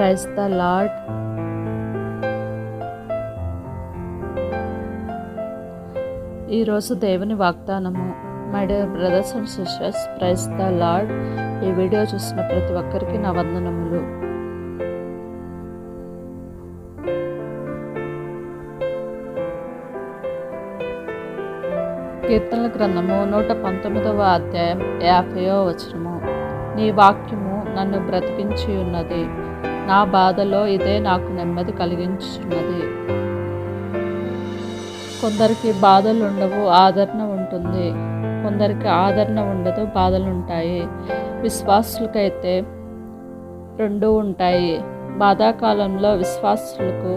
Praise the lord ఈరోజు దేవుని వాగ్దానము my dear brothers and sisters praise the lord ఈ వీడియో చూసిన ప్రతి ఒక్కరికి నా వందనములు. కీర్తనల గ్రంథము నూట పంతొమ్మిదవ అధ్యాయం యాభైవ వచనము. నీ వాక్యము నన్ను బ్రతికించి ఉన్నది నా బాధలో ఇదే నాకు నెమ్మది కలిగించున్నది కొందరికి బాధలు ఉండవు ఆదరణ ఉంటుంది. కొందరికి ఆదరణ ఉండదు బాధలు ఉంటాయి విశ్వాసులకైతే రెండు ఉంటాయి. బాధాకాలంలో విశ్వాసులకు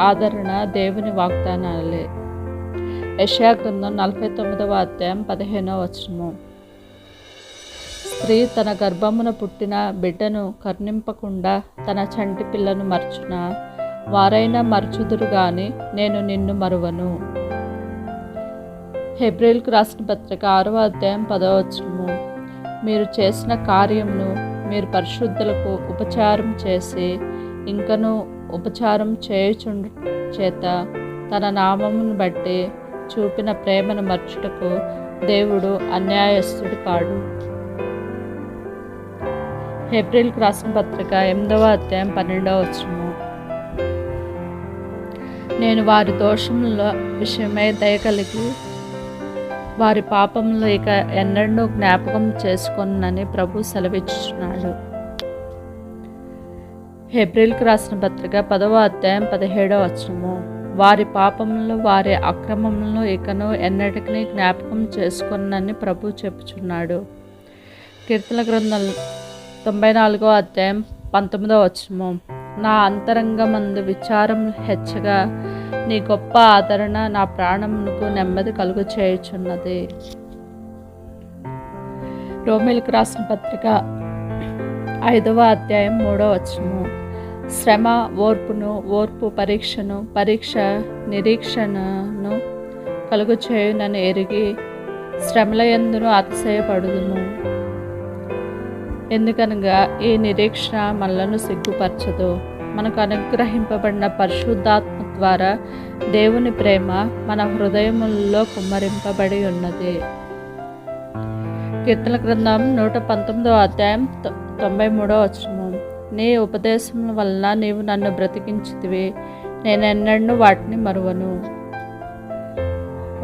ఆదరణ దేవుని వాగ్దానాలే. యశాగ్రంథం నలభై తొమ్మిదవ అధ్యాయం పదిహేనవ వచనము. స్త్రీ తన గర్భమున పుట్టిన బిడ్డను కర్ణింపకుండా తన చంటి పిల్లను మర్చున? వారైనా మర్చుదురు గాని నేను నిన్ను మరువను. హెబ్రిల్కు రాసిన పత్రిక ఆరవ అధ్యాయం పదవచ్చును మీరు చేసిన కార్యమును మీరు పరిశుద్ధులకు ఉపచారం చేసి ఇంకను ఉపచారం చేయుచుండు చేత తన నామమును బట్టి చూపిన ప్రేమను మర్చుటకు దేవుడు అన్యాయస్తుడు కాడు ఏప్రిల్ రాసిన పత్రిక ఎనిమిదవ అధ్యాయం పన్నెండవ వచనము. నేను వారి దోషముల విషయమై దయ కలిగి వారి పాపములు ఇక ఎన్నడూ జ్ఞాపకం చేసుకొనని ప్రభు సెలవిచ్చుచున్నాడు. ఏప్రిల్కి రాసిన పత్రిక పదవ అధ్యాయం పదిహేడవ వచనము. వారి పాపములను వారి అక్రమములను ఇకను ఎన్నటికీ జ్ఞాపకం చేసుకొనని ప్రభు చెప్పుచున్నాడు. కీర్తన గ్రంథం తొంభై నాలుగో అధ్యాయం పంతొమ్మిదో వచ్చము నా అంతరంగమందు విచారం హెచ్చగా నీ గొప్ప ఆదరణ నా ప్రాణమునకు నెమ్మది కలుగు చేయుచున్నది. రోమిల్కి రాసిన పత్రిక ఐదవ అధ్యాయం మూడో వచ్చము శ్రమ ఓర్పును ఓర్పు పరీక్షను పరీక్ష నిరీక్షణను కలుగు చేయునని ఎరిగి శ్రమల ఎందును అతిశయపడుదును. ఎందుకనగా ఈ నిరీక్షణ మనలను సిగ్గుపరచదు. మనకు అనుగ్రహింపబడిన పరిశుద్ధాత్మ ద్వారా దేవుని ప్రేమ మన హృదయములలో కుమ్మరింపబడి ఉన్నది. కీర్తన గ్రంథం నూట పంతొమ్మిదో అధ్యాయం తొంభై మూడో వచనము. నీ ఉపదేశముల వలన నీవు నన్ను బ్రతికించితివి. నేను ఎన్నెన్నో వాటిని మరువను.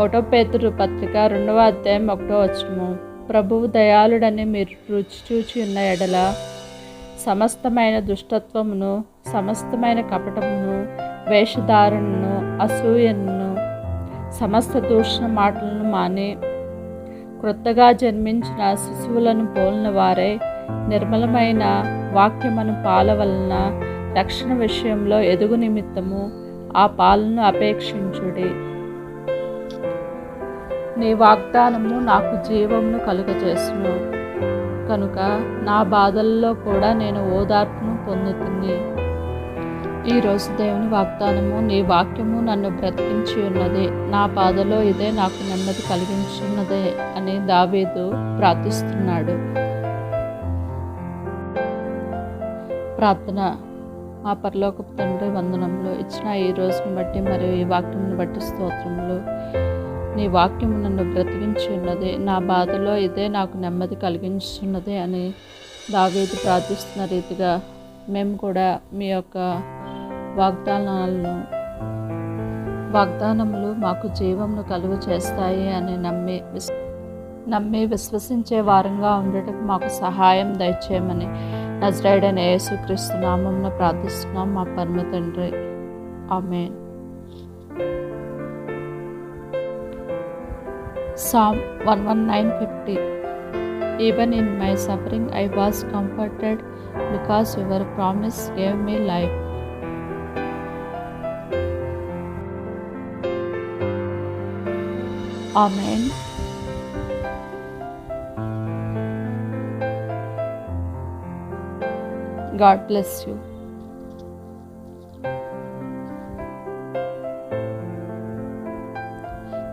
ఒకటో పేతురు పత్రిక రెండవ అధ్యాయం ఒకటో వచనము. ప్రభువు దయాళుడని మీరు రుచి చూచి ఉన్న ఎడల సమస్తమైన దుష్టత్వమును సమస్తమైన కపటమును వేషధారణను అసూయను సమస్త దూషణ మాటలను మాని క్రొత్తగా జన్మించిన శిశువులను పోలిన వారే నిర్మలమైన వాక్యమను పాల వలన రక్షణ విషయంలో ఎదుగు నిమిత్తము ఆ పాలను అపేక్షించుడి. నీ వాగ్దానము నాకు జీవమును కలుగజేసును. కనుక నా బాధల్లో కూడా నేను ఓదార్పును పొందుతుంది ఈరోజు దేవుని వాగ్దానము నీ వాక్యము నన్ను బ్రతికించి ఉన్నది నా బాధలో ఇదే నాకు నెమ్మది కలిగించున్నదే అని దావేదు ప్రార్థిస్తున్నాడు. ప్రార్థన మా పరలోకపు తండ్రి వందనంలో ఇచ్చిన ఈ రోజును బట్టి మరియు ఈ వాక్యమును బట్టి స్తోత్రములు. నీ వాక్యం నన్ను బ్రతికించున్నది. నా బాధలో ఇదే నాకు నెమ్మది కలిగించున్నది అని దావేది ప్రార్థిస్తున్న రీతిగా మేము కూడా మీ యొక్క వాగ్దానాలను వాగ్దానములు మాకు జీవంను కలుగు చేస్తాయి అని నమ్మి విస్ నమ్మి విశ్వసించే వారంగా ఉండటం మాకు సహాయం దయచేయమని నజరైడైన యేసుక్రీస్తు నామంలో ప్రార్థిస్తున్నాం మా పరమ తండ్రి. ఆమె Psalm 119:50 Even in my suffering I was comforted because your promise gave me life. Amen. God bless you.